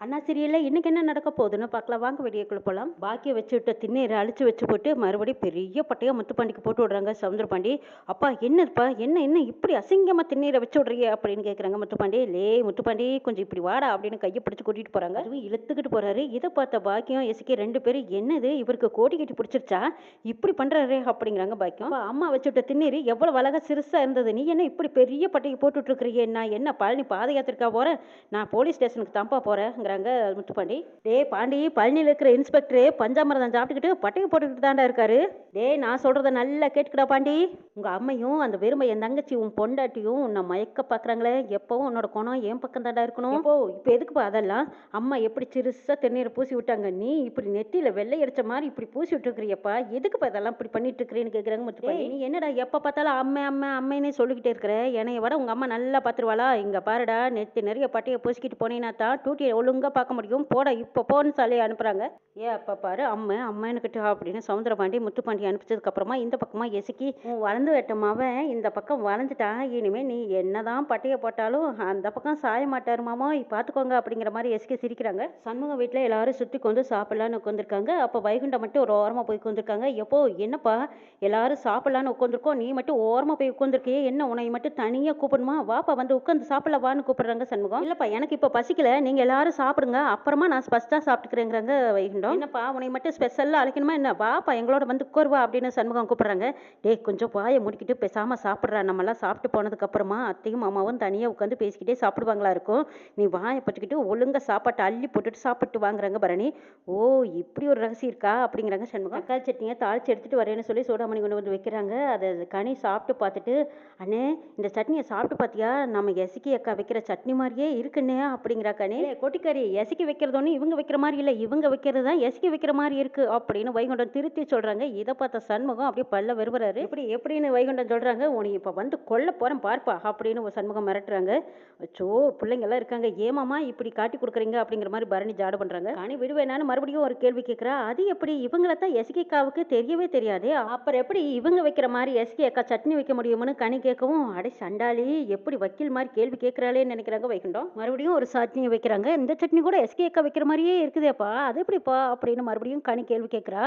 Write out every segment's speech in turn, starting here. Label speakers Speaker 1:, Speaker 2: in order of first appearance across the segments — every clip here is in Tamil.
Speaker 1: அண்ணா சீரியல்ல இன்னைக்கு என்ன நடக்க போகுதுன்னு பார்க்கலாம். வாங்க வெளியேக்குள்ள போகலாம் பாக்கிய வச்சு திண்ணீரை அழிச்சு வச்சு போட்டு மறுபடியும் பெரிய பட்டையாக முத்துப்பாண்டிக்கு போட்டு விடுறாங்க சவுந்தரபாண்டி அப்பா என்னப்பா என்ன என்ன இப்படி அசிங்கமாக திண்ணீரை வச்சு விடுறீங்க? அப்படின்னு கேட்குறாங்க முத்துப்பாண்டி லே முத்துப்பாண்டி கொஞ்சம் இப்படி வாடா அப்படின்னு கையை பிடிச்சி கூட்டிகிட்டு போகிறாங்க அதுவும் இழுத்துக்கிட்டு போறாரு. இதை பார்த்த பாக்கியம் எசுக்கி ரெண்டு பேரும் என்னது இவருக்கு கோடி கட்டி பிடிச்சிருச்சா? இப்படி பண்ணுறாரு அப்படிங்கிறாங்க பாக்கியம். அப்பா, அம்மா வச்சு விட்ட திண்ணீர் எவ்வளோ அழகாக சிறுசாக இருந்தது. நீ என்ன இப்படி பெரிய பட்டையை போட்டுட்டு இருக்கிறீங்க நான் என்ன பழனி பாத யாத்திரைக்கா நான் போலீஸ் ஸ்டேஷனுக்கு தான்ப்பா போறேங்கிறாங்க முத்துப்பாண்டி. டேய் பாண்டி பழனியில் இருக்கிற இன்ஸ்பெக்டரு பஞ்சாமிரதம் சாப்பிட்டுக்கிட்டு பட்டையை போட்டுக்கிட்டு தாண்டா இருக்காரு. டேய் நான் சொல்றத நல்லா கேட்டுக்கடா பாண்டி. உங்க அம்மையும் அந்த வெறுமை என் தங்கச்சி உன் பொண்டாட்டியும் உன்னை மயக்க பார்க்குறாங்களே எப்பவும் உன்னோட குணம் என் பக்கம் தாண்டா இருக்கணும். இப்போ இப்போ எதுக்குப்பா அதெல்லாம்? அம்மா எப்படி சிறுசா தென்னீரை பூசி விட்டாங்க. நீ இப்படி நெத்தியில வெள்ளை அடிச்ச மாதிரி இப்படி பூசி விட்டுருக்கிறியப்பா. எதுக்குப்பா இதெல்லாம் இப்படி பண்ணிட்டு இருக்கிறேன்னு கேட்குறாங்க முத்துப்பாண்டி. நீ என்னடா எப்போ பார்த்தாலும் அம்மை அம்மை அம்மைன்னே சொல்லிக்கிட்டே இருக்கிற? என்னைய விட உங்க அம்மா நல்லா பார்த்துருவாளா இங்க பாருடா நெத்தி நிறைய பட்டையை பூசிக்கிட்டு போனீங்கன்னா தான் டூட்டியை ஒழுங்கா பார்க்க முடியும்? போட இப்போ போன்னு சொல்லி அனுப்புகிறாங்க ஏ அப்பா பாரு அம்மை அம்மைன்னுக்கிட்டு அப்படின்னு சவுந்தரபாண்டி முத்துப்பாண்டி அனுப்பிச்சதுக்கப்புறமா இந்த பக்கமாக எசுக்கி வளர்ந்து வெட்டமாவன் இந்த பக்கம் வளைஞ்சிட்டான் இனிமேல் நீ என்னதான் பட்டையை போட்டாலும் அந்த பக்கம் சாய மாட்டார் மாமா. பார்த்துக்கோங்க அப்படிங்கிற மாதிரி எசுக்கி சிரிக்கிறாங்க. சண்முகம் வீட்டில் எல்லாரும் சுற்றி கொண்டு சாப்பிடலான்னு உட்காந்துருக்காங்க அப்போ வைகுண்டம் மட்டும் ஒரு ஓரமாக போய் உட்காந்துருக்காங்க எப்போ என்னப்பா எல்லாரும் சாப்பிட்லான்னு உட்காந்துருக்கோம் நீ மட்டும் ஓரமாக போய் உட்காந்துருக்கியே என்ன உனையை மட்டும் தனியாக கூப்பிடணுமா? வாப்பா வந்து உட்காந்து சாப்பிடல வான்னு கூப்பிடுறாங்க சண்முகம். இல்லைப்பா எனக்கு இப்போ பசிக்கல. நீங்கள் எல்லாரும் சாப்பிடுங்க. அப்புறமா நான் ஃபஸ்ட்டாக சாப்பிட்டுக்கிறேங்கிறாங்க வைகுண்டம். என்னப்பா உன்னை மட்டும் ஸ்பெஷலாக அழைக்கணுமா என்ன வாப்பா எங்களோட வந்து உட்காருவா அப்படின்னு சண்முகம் கூப்பிட்றாங்க. டேய் கொஞ்சம் வாயை முடிக்கிட்டு பேசாமல் சாப்பிட்றா. நம்மலாம் சாப்பிட்டு போனதுக்கப்புறமா அத்தையும் மாமாவும் தனியாக உட்காந்து பேசிக்கிட்டே சாப்பிடுவாங்களா இருக்கும். நீ வாயை பற்றிக்கிட்டு ஒழுங்கா சாப்பாட்டை அள்ளி போட்டுட்டு சாப்பிட்டு வாங்குறாங்க பரணி. ஓ இப்படி ஒரு ரகசியம் இருக்கா? அப்படிங்கிறாங்க சண்முகம். அக்கா சட்னியை தாளிச்சு எடுத்துட்டு வரேன்னு சொல்லி சோடாமணி கொண்டு வந்து வைக்கிறாங்க. அதை கனி சாப்பிட்டு பார்த்துட்டு அண்ணே இந்த சட்னியை சாப்பிட்டு பார்த்தியா? நம்ம எசிக்கி அக்கா வைக்கிற சட்னி மாதிரியே இருக்குண்ணே அப்படிங்கிறா கனி. சரி எசக்கி வைக்கிறது ஒன்று இவங்க வைக்கிற மாதிரி இல்லை இவங்க வைக்கிறது தான் எசக்கி வைக்கிற மாதிரி இருக்கு அப்படின்னு வைகுண்டம் திருத்தி சொல்றாங்க. இதை பார்த்த சண்முகம் அப்படியே பல்ல விரும்புறாரு. இப்படி எப்படின்னு வைகுண்டம் சொல்றாங்க உன்னை இப்போ வந்து கொல்ல போறேன் பார்ப்பா அப்படின்னு ஒரு சண்முகம் மிரட்டுறாங்க. அச்சோ பிள்ளைங்கள்லாம் இருக்காங்க. ஏமாமா இப்படி காட்டி கொடுக்குறீங்க? அப்படிங்கிற மாதிரி பரணி ஜாடு பண்றாங்க. ஆனால் விடுவேனான்னு மறுபடியும் ஒரு கேள்வி கேட்குறா அது எப்படி? இவங்கள தான் எஸ்கே அக்காவுக்கு தெரியவே தெரியாது. அப்புறம் எப்படி இவங்க வைக்கிற மாதிரி எஸ்கே அக்கா சட்னி வைக்க முடியும்னு கனி கேட்கவும் அடே சண்டாளி எப்படி வக்கீல் மாதிரி கேள்வி கேட்குறாளேன்னு நினைக்கிறாங்க வைகுண்டம். மறுபடியும் ஒரு சட்னி வைக்கிறாங்க. இந்த சட்னி கூட எஸ்கே அக்கா வைக்கிற மாதிரியே இருக்குதேப்பா. அது எப்படிப்பா அப்படின்னு மறுபடியும் கனி கேள்வி கேட்குறா.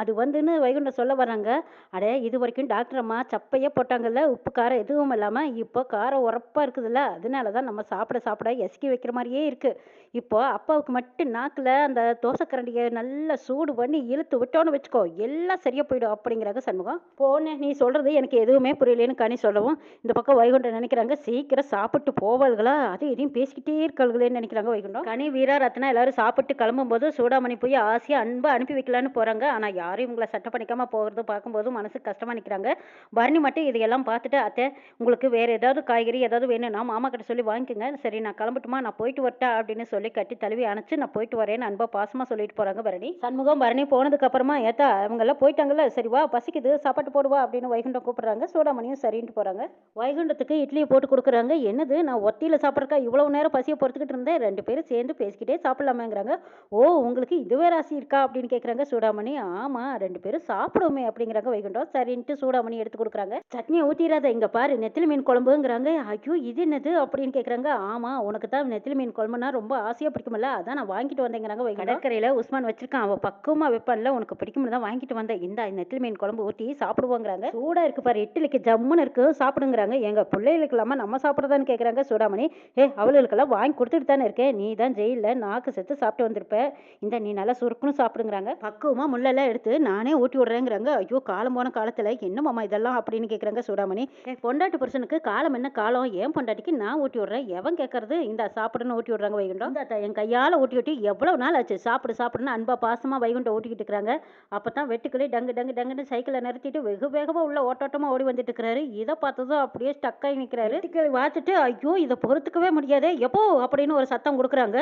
Speaker 1: அது வந்துன்னு வைகுண்டம் சொல்ல வராங்க அடே இது வரைக்கும் டாக்டர் அம்மா சப்பையே போட்டாங்கல்ல உப்பு காரம் எதுவும் இல்லாமல் இப்போ காரம் உரப்பாக இருக்குதுல்ல அதனால தான் நம்ம சாப்பிட சாப்பிட எஸ்கி வைக்கிற மாதிரியே இருக்குது இப்போ அப்பாவுக்கு மட்டும் நாக்கில் அந்த தோசைக்கரண்டியை நல்லா சூடு பண்ணி இழுத்து விட்டோன்னு வச்சுக்கோ எல்லாம் சரியாக போயிடும் அப்படிங்கிறாங்க சண்முகம். போனே நீ சொல்கிறது எனக்கு எதுவுமே புரியலேன்னு கனி சொல்லவும் இந்த பக்கம் வைகுண்டம் நினைக்கிறாங்க சீக்கிரம் சாப்பிட்டு போவாள்களா? அது இதையும் பேசிக்கிட்டே இருக்காள்களேன்னு நினைக்கிறாங்க வைகுண்டம். கனி வீரா ரத்னா எல்லாரும் சாப்பிட்டு கிளம்பும்போது சூடாமணி போய் ஆசையாக அன்பாக அனுப்பி வைக்கலான்னு போகிறாங்க ஆனால் யாரும் இவங்களை சட்டை பண்ணிக்காமல் போகிறது பார்க்கும்போது மனசு கஷ்டமாக நிற்கிறாங்க பரணி மட்டும் இதையெல்லாம் பார்த்துட்டு அத்தை உங்களுக்கு வேறு ஏதாவது காய்கறி ஏதாவது வேணும்னா மாமா கிட்ட சொல்லி வாங்கிக்கோங்க. சரி நான் கிளம்பட்டுமா? நான் போயிட்டு வரட்டா அப்படின்னு சொல்லி கட்டி தழுவி அணைச்சு நான் போயிட்டு வரேன்னு அன்பா பாசமாக சொல்லிட்டு போகிறாங்க பரணி. சண்முகம் பரணி போனதுக்கு அப்புறமா ஏத்தா அவங்கெல்லாம் போயிட்டாங்கல்ல சரி வா பசிக்குது சாப்பாட்டு போடுவா அப்படின்னு வைகுண்டம் கூப்பிடுறாங்க. சூடாமணியும் சரின்ட்டு போகிறாங்க வைகுண்டத்துக்கு இட்லியை போட்டு கொடுக்குறாங்க. என்னது நான் ஒத்தியில் சாப்பிட்றக்கா இவ்வளவு நேரம் பசியை பொறுத்துக்கிட்டு இருந்தேன்? ரெண்டு பேரும் சேர்ந்து பேசிக்கிட்டே சாப்பிடலாமேங்கிறாங்க. ஓ உங்களுக்கு இதுவே ராசி இருக்கா? அப்படின்னு கேட்குறாங்க சூடாமணி. ஆமாம் ரெண்டு பேரும் சாப்பிடுவோமே அப்படிங்கிறாங்க வைகுண்டம். சரின்ட்டு சூடாமணி எடுத்து கொடுக்குறாங்க. சட்னியை ஊற்றிடாத இங்கே பாரு நெத்திலி மீன் குழம்புங்கிறாங்க. ஐயோ இது என்னது? அப்படின்னு கேட்குறாங்க ஆமாம் உனக்கு தான் நெத்திலி மீன் குழம்புனா ரொம்ப ஆசையாக பிடிக்கும்ல அதான் நான் வாங்கிட்டு வந்தேங்கிறாங்க கடற்கரையில் உஸ்மான் வச்சிருக்கான். அவள் பக்குவமாக வைப்பான்ல உனக்கு பிடிக்கும்னு தான் வாங்கிட்டு வந்தேன். இந்த நெத்திலி மீன் குழம்பு ஊற்றி சாப்பிடுவோங்கிறாங்க. சூடாக இருக்கு பாரு இட்லிக்கு ஜம்முன்னு இருக்கு சாப்பிடுங்கிறாங்க. எங்கள் பிள்ளைகளுக்கு இல்லாமல் நம்ம சாப்பிட்றதான்னு கேட்குறாங்க சூடாமணி. ஏ அவளுக்கெல்லாம் வாங்கி கொடுத்துட்டு தானே இருக்கேன் நீ தான் ஜெயிலில் நாக்கு செத்து சாப்பிட்டு வந்திருப்ப. இந்த நீ நல்லா சுருக்குன்னு சாப்பிடுங்கிறாங்க. பக்குவமாக முள்ளெல்லாம் எடுத்து நானே ஊட்டி விடுறேங்கிறாங்க. ஐயோ காலம் போன காலத்தில் என்னமாம்மா இதெல்லாம் அப்படின்னு கேட்குறாங்க சூடாமணி. பொண்டாட்டி புருஷனுக்கு காலம் என்ன காலம்? ஏன் பொண்டாட்டிக்கு நான் ஊட்டி விடுறேன்? எவன் கேட்கறது இந்த சாப்பிடுன்னு ஊட்டி விடுறாங்க வைகுண்டம். இந்த என் கையால் ஊட்டி ஊட்டி எவ்வளோ நாள் ஆச்சு? சாப்பிடு சாப்பிடுன்னு அன்பா பாசமாக வைகுண்டம் ஊட்டிக்கிட்டு இருக்கிறாங்க. அப்போ தான் வெட்டுக்கிளி டங்கு டங்கு டங்குன்னு சைக்கிளை நிறுத்திட்டு வெகு வேகமாக உள்ள ஓட்டோட்டமாக ஓடி வந்துட்டு இருக்கிறாரு. இதை பார்த்ததும் அப்படியே ஸ்டக்காகி நிற்கிறாரு வெட்டுக்கிளி வாச்சிட்டு ஐயோ இதை பொறுத்துக்கவே முடியாதே எப்போ? அப்படின்னு ஒரு சத்தம் கொடுக்குறாங்க.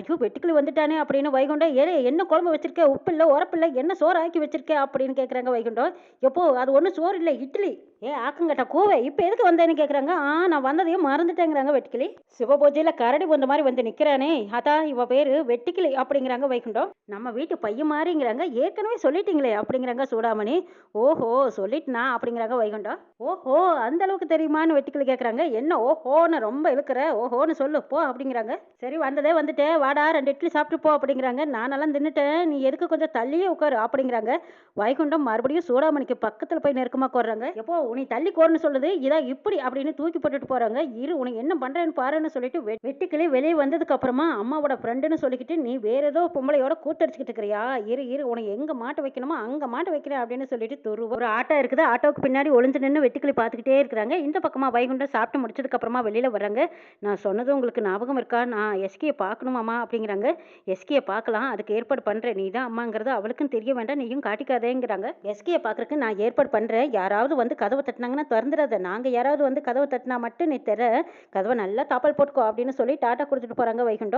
Speaker 1: ஐயோ வெட்டுக்கிளி வந்துட்டானே அப்படின்னு வைகுண்டம் ஏ என்ன குழம்பு வச்சிருக்க? உப்பு இல்லை உரப்பில்லை என்ன சோறு ஆக்கி வச்சிருக்க? அப்படின்னு கேட்குறாங்க வைகுண்டம் எப்போ? அது ஒன்றும் சோறு இல்லை இட்லி. ஏ ஆக்கங்கட்ட கூவை இப்போ எதுக்கு வந்தேன்னு கேட்குறாங்க ஆ நான் வந்ததையும் மறந்துட்டேங்கிறாங்க வெட்டுக்கிளி. சிவபூஜையில் கரடி வந்த மாதிரி வந்து நிற்கிறானே அதான் இவ பேரு வெட்டுக்கிளி அப்படிங்கிறாங்க வைகுண்டம். நம்ம வீட்டு பையன் மாதிரிங்கிறாங்க ஏற்கனவே சொல்லிட்டீங்களே அப்படிங்கிறாங்க சூடாமணி. ஓஹோ சொல்லிட்டுனா அப்படிங்கிறாங்க வைகுண்டம். ஓஹோ அந்த அளவுக்கு தெரியுமான்னு வெட்டுக்கிளி கேட்குறாங்க என்ன ஓஹோன்னு ரொம்ப இழுக்கிற? ஓஹோன்னு சொல்லு போ அப்படிங்கிறாங்க. சரி வந்ததே வந்துட்டேன் வாடா ரெண்டு இட்லி சாப்பிட்டு போ அப்படிங்கிறாங்க. நானெல்லாம் தின்னுட்டேன். நீ எதுக்கு கொஞ்சம் தள்ளியே உட்காரு அப்படிங்கிறாங்க. வைகுண்டம் மறுபடியும் சூடாமணிக்கு பக்கத்தில் போய் நெருக்கமாக கோர்றாங்க. எப்போ உனி தள்ளி கோர்னு சொல்லுது. இதான் இப்படி அப்படின்னு தூக்கி போட்டுட்டு போகிறாங்க இரு உனக்கு என்ன பண்ணுறேன்னு பாருன்னு சொல்லிட்டு வெ- வெளியே வந்ததுக்கு அப்புறமா அம்மாவோட ஃப்ரெண்டுன்னு சொல்லிக்கிட்டு நீ வேற ஏதோ பொம்பளையோட கூட்டடிச்சுக்கிட்டு இருக்கிறியா? இரு இரு உனக்கு எங்கே மாட்ட வைக்கணுமோ அங்கே மாட்ட வைக்கிறேன் அப்படின்னு சொல்லிட்டு துரு ஒரு ஆட்டோ இருக்குது. ஆட்டோவுக்கு பின்னாடி ஒளிஞ்சு நின்று வெட்டுக்கிளி பார்த்துக்கிட்டே இருக்கிறாங்க. இந்த பக்கமாக வைகுண்டம் சாப்பிட்டு முடிச்சதுக்கு அப்புறமா வெளியில் வர்றாங்க. நான் சொன்னது உங்களுக்கு ஞாபகம் இருக்கா? நான் எஸ்கியை பார்க்கணுமாம்மா அப்படிங்கிறாங்க. எஸ்கியை பார்க்கலாம் அதுக்கு ஏற்பாடு பண்ணுறேன் நீ தான் அம்மாங்கிறது அவளுக்கும் தெரிய வேண்டாம் நீயும் காட்டிக்காதேங்கிறாங்க. எஸ்கியை பார்க்கறக்கு நான் ஏற்பாடு பண்ணுறேன் யாராவது வந்து கதவை தட்டினாங்கன்னா திறந்துடாத. நாங்கள் யாராவது வந்து கதவை தட்டினா மட்டும் நீ தர கதவை நல்லா தாப்பல் போட்டுக்கோ அப்படின்னு சொல்லி டாட்டா கொடுத்துட்டு போகிறாங்க வைகுண்டம்.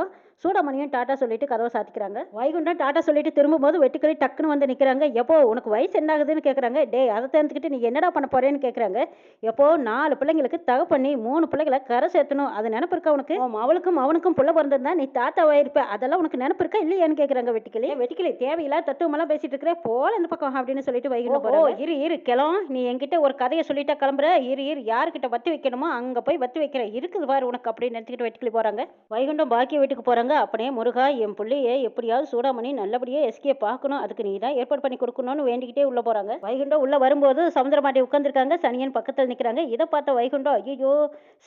Speaker 1: சூடாமணியும் டாட்டா சொல்லிட்டு கதவை சாத்திக்கிறாங்க. வைகுண்டம் டாட்டா சொல்லிட்டு திரும்பும்போது வெட்டுக்கிளி டக்குன்னு வந்து நிற்கிறாங்க எப்போ உனக்கு வயசு என்ன ஆகுதுன்னு கேட்குறாங்க டேய் அதை தெரிஞ்சுக்கிட்டு நீ என்னடா பண்ண போறேன்னு கேட்குறாங்க எப்போ நாலு பிள்ளைங்களுக்கு தகை பண்ணி மூணு பிள்ளைகளை கரை சேர்த்தணும். அது நினப்பு இருக்கா உனக்கு? உன் அவளுக்கும் அவனுக்கும் புள்ள பிறந்திருந்தா நீ தாத்தாவா இருப்ப அதெல்லாம் உனக்கு நினப்பு இருக்கா இல்லையான்னு கேட்குறாங்க வெட்டிக்கிளி. வெட்டிக்கிளி தேவையில்லாத தத்துவமெல்லாம் பேசிட்டு இருக்கிற போல இந்த பக்கம் அப்படின்னு சொல்லிட்டு வைகுண்டம் போறாங்க. இரு இரு கிளம். நீ என்கிட்ட ஒரு கதையை சொல்லிட்டா கிளம்புற. இரு இரு யாருக்கிட்ட வத்தி வைக்கணுமோ அங்க போய் வத்தி வைக்கிற இருக்குது பாரு உனக்கு அப்படின்னு நினைச்சுக்கிட்டு வெட்டிக்கிளி போறாங்க. வைகுண்டம் பாக்கிய வீட்டுக்கு போறாங்க. அப்படியே முருகா என் பிள்ளைய எப்படியாவது சூடாமணி நல்லபடியாக எஸ்கே பார்க்கணும் அதுக்கு நீ தான் ஏற்பாடு பண்ணி கொடுக்கணும்னு வேண்டிக்கிட்டே உள்ள போறாங்க. வைகுண்டம் உள்ள வரும்போது சமுதிரமாட்டி உட்காந்துருக்காங்க சனியன் பக்கத்தில் நிற்கிறாங்க இதை பார்த்த வைகுண்டம் ஐயோ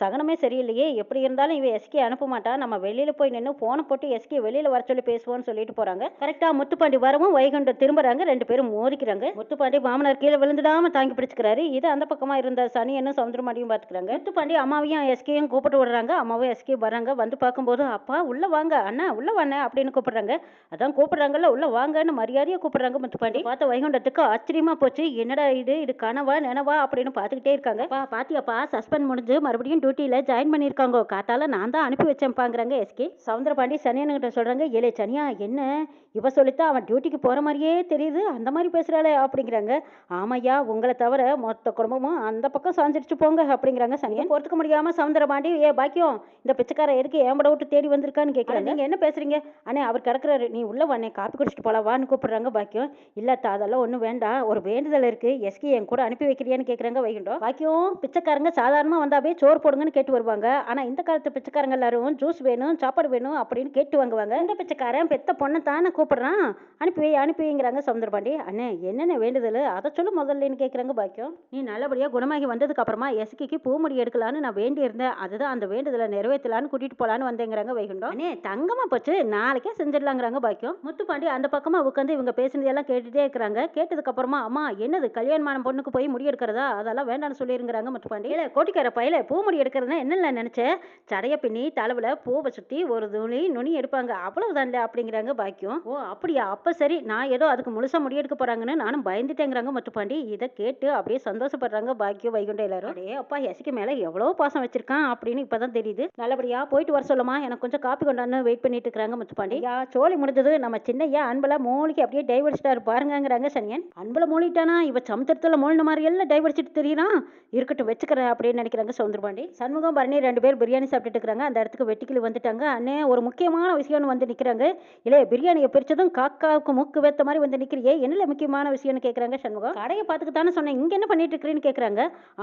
Speaker 1: சகனமே சரியில்லையே. எப்படி இருந்தாலும் இவன் எஸ்கே அனுப்ப மாட்டா. நம்ம வெளியில் போய் நின்று ஃபோனை போட்டு எஸ்கே வெளியில் வர சொல்லி பேசுவோம்னு சொல்லிட்டு போகிறாங்க கரெக்டாக முத்துப்பாண்டி வரவும் வைகுண்டம் திரும்புறாங்க. ரெண்டு பேரும் மோதிக்கிறாங்க. முத்துப்பாண்டி மாமனார் கீழே விழுந்துடாமல் தாங்கி பிடிச்சிக்கிறாரு. இது அந்த பக்கமாக இருந்த சனியனும் சமுதிரமாட்டியும் பார்த்துக்கிறாங்க. முத்துப்பாண்டி அம்மாவையும் எஸ்கேயும் கூப்பிட்டு விடுறாங்க. அம்மாவும் எஸ்கே வராங்க. வந்து பார்க்கும்போது அப்பா உள்ள வாங்க. அண்ணா உள்ள வாண்ண அப்படின்னு கூப்பிடுறாங்க. அதான் கூப்பிடுறாங்கல்ல உள்ள வாங்கன்னு மரியாதையா கூப்பிடுறாங்க முத்துப்பாண்டி பார்த்த வைகுண்டத்துக்கு ஆச்சரியமா போச்சு. என்னடா இது? இது கனவா நினவா அப்படின்னு பார்த்துக்கிட்டே இருக்காங்க. பா பாத்தியாப்பா சஸ்பெண்ட் முடிஞ்சு மறுபடியும் டியூட்டியில ஜாயின் பண்ணியிருக்காங்க. காத்தால நான் தான் அனுப்பி வச்சேன்ப்பாங்கிறாங்க எஸ்கே சவுந்தரபாண்டி சனியன்கிட்ட சொல்றாங்க ஏலே சனியா என்ன? இவ சொல்லித்தான் அவன் டியூட்டிக்கு போற மாதிரியே தெரியுது அந்த மாதிரி பேசுறாளே அப்படிங்கிறாங்க. ஆமையா உங்களை தவிர மொத்த குடும்பமும் அந்த பக்கம் சாஞ்சிடுச்சு போங்க அப்படிங்கிறாங்க சனியன். பொறுத்துக்க முடியாம சவுந்தரபாண்டி ஏ பாக்கியம் இந்த பிச்சைக்கார எதுக்கு ஏம்பட விட்டு தேடி வந்திருக்கான்னு கேட்குறாங்க நீங்க என்ன பேசுறீங்க? அண்ணே அவர் கிடக்குறாரு. நீ உள்ள வாண்ணே காப்பி குடிச்சிட்டு போலாம் வான்னு கூப்பிடுறாங்க பாக்கியம். இல்லத்தா அதெல்லாம் ஒன்றும் வேண்டாம். ஒரு வேண்டுதல் இருக்கு. எஸ்கே என் கூட அனுப்பி வைக்கிறியான்னு கேட்குறாங்க வைகுண்டம். பாக்கியம் பிச்சைக்காரங்க சாதாரணமாக வந்தாவே சோறு போடுங்கன்னு கேட்டு வருவாங்க. ஆனால் இந்த காலத்து பிச்சைக்காரங்க எல்லாரும் ஜூஸ் வேணும் சாப்பாடு வேணும் அப்படின்னு கேட்டு வாங்குவாங்க. இந்த பிச்சைக்காரன் பெத்த பொண்ணை தானே கூப்பிட்றான். அனுப்பி வை அனுப்பி வைங்கிறாங்க சவுந்தரபாண்டி. அண்ணே என்னென்ன வேண்டுதல்? அதை சொல்லு முதல்லன்னு கேட்குறாங்க பாக்கியம். நீ நல்லபடியாக குணமாகி வந்ததுக்கு அப்புறமா எஸ்கிக்கு பூமுடி எடுக்கலான்னு நான் வேண்டி இருந்தேன் அதுதான் அந்த வேண்டுதலை நிறைவேற்றலான்னு கூட்டிட்டு போலான்னு வந்தேங்கிறாங்க வைகுண்டம். அண்ணே தங்கமாக போச்சு. நாளைக்கே செஞ்சிடலாங்கிறாங்க பாக்கியம். முத்துப்பாண்டி அந்த பக்கமாக உட்காந்து இவங்க பேசினதெல்லாம் கேட்டுட்டே இருக்கிறாங்க. கேட்டதுக்கப்புறமா அம்மா என்னது கல்யாணமான பொண்ணுக்கு போய் முடி எடுக்கிறதா? அதெல்லாம் வேண்டாம்னு சொல்லிருங்கிறாங்க முத்துப்பாண்டி. இல்லை கோட்டிக்கார பையில பூ முடி எடுக்கிறதுனா என்னென்ன நினைச்சேன் சடைய பின்னி தலைவில் பூவை சுற்றி ஒரு துணி நுனி எடுப்பாங்க. அவ்வளவுதான்ல? அப்படிங்கிறாங்க பாக்கியம். ஓ அப்படியா? அப்ப சரி நான் ஏதோ அதுக்கு முழுசா முடியெடுக்க போகிறாங்கன்னு போறாங்கன்னு நானும் பயந்துட்டேங்கிறாங்க முத்துப்பாண்டி. இதை கேட்டு அப்படியே சந்தோஷப்படுறாங்க பாக்கியம் வைகுண்ட எல்லாரும். அடே அப்பா எசிக்கு மேல எவ்வளவு பாசம் வச்சிருக்கான் அப்படின்னு இப்பதான் தெரியுது. நல்லபடியா போயிட்டு வர சொல்லுமா எனக்கு கொஞ்சம் காப்பி கொண்டாந்து வெயிட் பண்ணிட்டு இருக்காங்க முத்துப்பாண்டி. யா சோழி முடிஞ்சது நம்ம சின்னையா அன்பல மூலிக்கு அப்படியே டைவர்ஸ்டார் பாருங்கங்கிறாங்க சனியன். அன்பல மூலிட்டானா இவ சமுத்திரத்துல மூலின மாதிரி எல்லாம் டைவர்சிட்டு தெரியறான் இருக்கட்டும் வச்சுக்கிறேன் அப்படின்னு நினைக்கிறாங்க சவுந்தரபாண்டி சண்முகம் பரணி ரெண்டு பேர் பிரியாணி சாப்பிட்டுட்டு இருக்காங்க அந்த இடத்துக்கு வெட்டிக்கிளி வந்துட்டாங்க. அண்ணே ஒரு முக்கியமான விஷயம்னு வந்து நிக்கிறாங்க. இல்லையே பிரியாணியை பிரிச்சதும் காக்காவுக்கு மூக்கு வேத்த மாதிரி வந்து நிக்கிறியே என்னல முக்கியமான விஷயம்னு கேக்குறாங்க சண்முகம்? கடையை பார்த்துக்க தானே சொன்னேன். இங்க என்ன பண்ணிட்டு இருக்கிறேன்னு கேக்குறாங்க?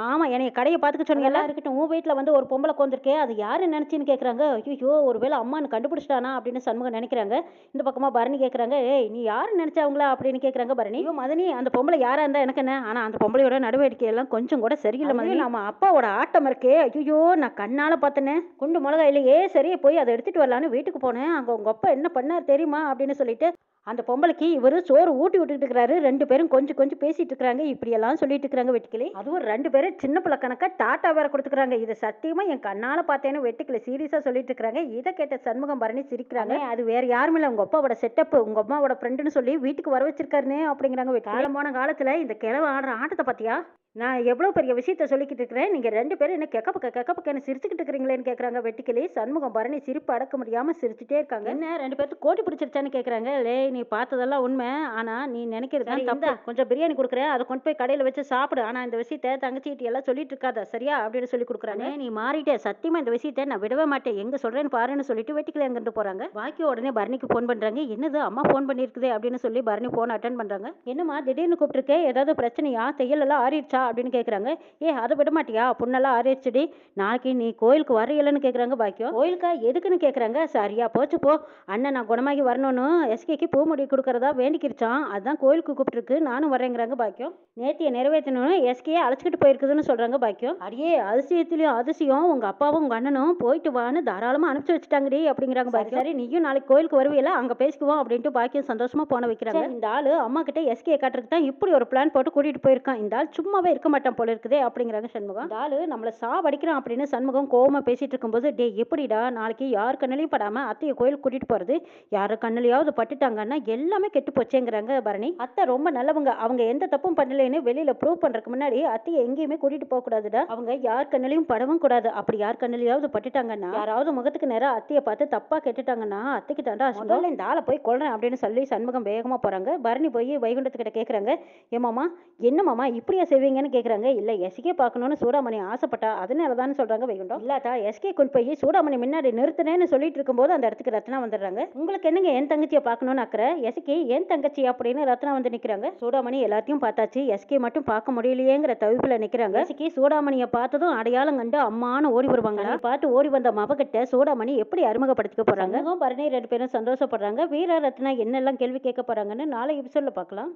Speaker 1: ஆமா என்னைய கடையை பார்த்துக்க சொன்னீங்களா இருக்கட்டும். உன் வீட்டுல வந்து ஒரு பொம்பளை கொந்திருக்கே அது யாரு நினைச்சின்னு கேக்குறாங்க? ஐயோ ஒருவேளை அம்மான்னு கண்டுபிடிச்சிட்டானா அப்படின்னு சண்முகம் நினைக்கிறாங்க. இந்த பக்கமா பரணி கேக்குறாங்க. ஏய் நீ யாரு நினைச்சவங்களா அப்படின்னு கேக்குறாங்க பரணி. ஐயோ மதனி அந்த பொம்பளை யாரா இருந்தா எனக்கு என்ன? ஆனா அந்த பொம்பளையோட நடவடிக்கை எல்லாம் கொஞ்சம் கூட சரியில்லை மதனி. நம்ம அப்பாவோட ஆட்டம் இருக்கே. ஐயோ நான் கண்ணால பார்த்தனே. குண்டு மிளகா இல்லையே சரி போய் அதை எடுத்துட்டு வரலான்னு வீட்டுக்கு போனேன். அங்க உங்க அப்பா என்ன பண்ணார் தெரியுமா அப்படின்னு சொல்லிட்டு அந்த பொம்பளைக்கு இவரு சோறு ஊட்டி விட்டுட்டு இருக்கிறாரு ரெண்டு பேரும் கொஞ்சம் கொஞ்சம் பேசிட்டு இருக்கிறாங்க. இப்படியெல்லாம் சொல்லிட்டு இருக்கிறாங்க வெட்டிக்கிளி. அதுவும் ரெண்டு பேரும் சின்ன பிள்ளை கணக்கா டாட்டா வேற கொடுத்துக்கிறாங்க. இது சத்தியமா என் கண்ணால பார்த்தேன்னு வெட்டிக்கிளி சீரியஸா சொல்லிட்டு இருக்கிறாங்க. இதை கேட்ட சண்முகம் பரணி சிரிக்கிறாங்க. அது வேற யாருமே இல்லை. உங்க அப்பாவோட செட்டப் உங்க அம்மாவோட ஃப்ரெண்டுன்னு சொல்லி வீட்டுக்கு வர வச்சிருக்காருனே அப்படிங்கிறாங்க வெட்டி. காலம் போன காலத்துல இந்த கிழவ ஆடுற ஆட்டத்தை பாத்தியா நான் எவ்வளோ பெரிய விஷயத்த சொல்லிக்கிட்டு இருக்கிறேன்? நீங்கள் ரெண்டு பேரும் என்ன கெக்க பக்க கெக்க பக்கன்னு சிரிச்சுக்கிட்டு இருக்கிறீங்களேன்னு கேட்குறாங்க வெட்டிக்கிளி. சண்முகம் பரணி சிரிப்பு அடக்க முடியாமல் சிரிச்சுட்டே இருக்காங்க. என்ன? ரெண்டு பேருக்கு கோட்டி பிடிச்சிருச்சான்னு கேட்குறாங்க லே நீ பார்த்ததெல்லாம் உண்மை. ஆனால் நீ நினைக்கிறது தப்பு. கொஞ்சம் பிரியாணி கொடுக்குறேன் அதை கொண்டு போய் கடையில் வச்சு சாப்பிடு. ஆனால் இந்த விஷயத்த தங்கச்சிட்டு எல்லாம் சொல்லிட்டு இருக்காத. சரியா? அப்படின்னு சொல்லி கொடுக்குறாங்க. நீ மாறிட்டே. சத்தியமா இந்த விஷயத்த நான் விடவே மாட்டேன். எங்க சொல்றேன்னு பாருன்னு சொல்லிட்டு வெட்டிக்கிளி அங்கிட்டு போறாங்க. பாக்கி உடனே பரணிக்கு ஃபோன் பண்றாங்க. என்னது? அம்மா ஃபோன் பண்ணியிருக்குதே அப்படின்னு சொல்லி பரணி ஃபோன் அட்டன் பண்றாங்க. என்னம்மா? திடீர்னு கூப்பிட்டுருக்கே. ஏதாவது பிரச்சனையா? தையல் எல்லாம் ஆறிடுச்சா? அப்படின்னு கேட்குறாங்க ஏ அதை விட மாட்டியா புண்ணெல்லாம் ஆறிடுச்சுடி. நாளைக்கு நீ கோயிலுக்கு வரையிலன்னு கேட்குறாங்க பாக்கியம். கோயிலுக்கா? எதுக்குன்னு கேட்குறாங்க சரியா போச்சு போ. அண்ணன் நான் குணமாகி வரணும்னு எஸ்கேக்கு பூமுடி கொடுக்கறதா வேண்டிக்கிருச்சான். அதுதான் கோயிலுக்கு கூப்பிட்டுருக்கு. நானும் வரேங்கிறாங்க பாக்கியம். நேத்தியை நிறைவேற்றணும்னு எஸ்கே அழைச்சிக்கிட்டு போயிருக்குதுன்னு சொல்கிறாங்க பாக்கியம். அடியே அதிசயத்துலேயும் அதிசயம். உங்கள் அப்பாவும் உங்கள் அண்ணனும் போயிட்டு வான்னு தாராளமாக அனுப்பிச்சு வச்சுட்டாங்கடி அப்படிங்கிறாங்க பாக்கியம். சரி. நீயும் நாளைக்கு கோயிலுக்கு வருவியல அங்கே பேசிக்குவோம் அப்படின்ட்டு பாக்கியம் சந்தோஷமாக போன வைக்கிறாங்க. இந்த ஆள் அம்மா கிட்ட எஸ்கே காட்டுறதுக்கு தான் இப்படி ஒரு பிளான் போட்டு கூட்டிகிட்டு போயிருக்கான். இந்த ஆள் சும்மாவே இருக்க மாட்டான் போல இருக்குதே அப்படிங்கிறாங்க சண்முகம். இந்த ஆள் நம்மளை சாவடிக்கிறோம் அப்படின்னு சண்முகம் கோவமா பேசிட்டு இருக்கும்போது டே எப்படிடா? நாளைக்கு யார் கண்ணிலையும் படாமல் அத்தையை கோயிலுக்கு கூட்டிகிட்டு போகிறது யார் கண்ணிலையாவது பட்டுட்டாங்கன்னா எல்லாமே கெட்டு போச்சேங்கிறாங்க பரணி. அத்தை ரொம்ப நல்லவங்க. அவங்க எந்த தப்பும் பண்ணலைன்னு வெளியில் ப்ரூவ் பண்ணுறதுக்கு முன்னாடி அத்தையை எங்கேயுமே கூட்டிகிட்டு போகக்கூடாதுடா அவங்க யார் கண்ணிலையும் படவும் கூடாது. அப்படி யார் கண்ணிலையாவது பட்டுட்டாங்கன்னா யாராவது முகத்துக்கு நேரம் அத்தையை பார்த்து தப்பாக கெட்டுட்டாங்கன்னா அத்தைக்கு தாண்டா முதல்ல இந்த ஆளை போய் கொள்றேன் அப்படின்னு சொல்லி சண்முகம் வேகமாக போகிறாங்க பரணி போய் வைகுண்டத்துக்கிட்ட கேட்குறாங்க ஏமாமா என்னமாமா இப்படியா செய்வீங்கன்னு கேட்குறாங்க இல்லை எஸ்கே பார்க்கணும்னு சூடாமணி ஆசைப்பட்டா அதனால தான் சொல்கிறாங்க வைகுண்டம். இல்லாட்டா எஸ்கே கொண்டு போய் சூடாமணி முன்னாடி நிறுத்தினேன்னு சொல்லிட்டு இருக்கும்போது அந்த இடத்துக்கு ரத்னா வந்துடுறாங்க. உங்களுக்கு என்னங்க என் தங்கச்சியை பார்க்கணும்னு அக்கறை? எஸ்கே என் தங்கச்சி அப்படின்னு ரத்னா வந்து நிற்கிறாங்க சூடாமணி எல்லாத்தையும் பார்த்தாச்சு. எஸ்கே மட்டும் பார்க்க முடியலையேங்கிற தவிப்பில் நிற்கிறாங்க எஸ்கே சூடாமணியை பார்த்ததும் அடையாளம் கண்டு அம்மானு ஓடி வருவாங்க பார்த்து ஓடி வந்த மவகிட்ட சூடாமணி எப்படி அறிமுகப்படுத்திக்க போறாங்க? பரணி ரெண்டு பேரும் சந்தோஷப்படுறாங்க. வீர ரத்னா என்னெல்லாம் கேள்வி கேட்க போறாங்கன்னு நாளை எபிசோட்ல பார்க்கலாம்.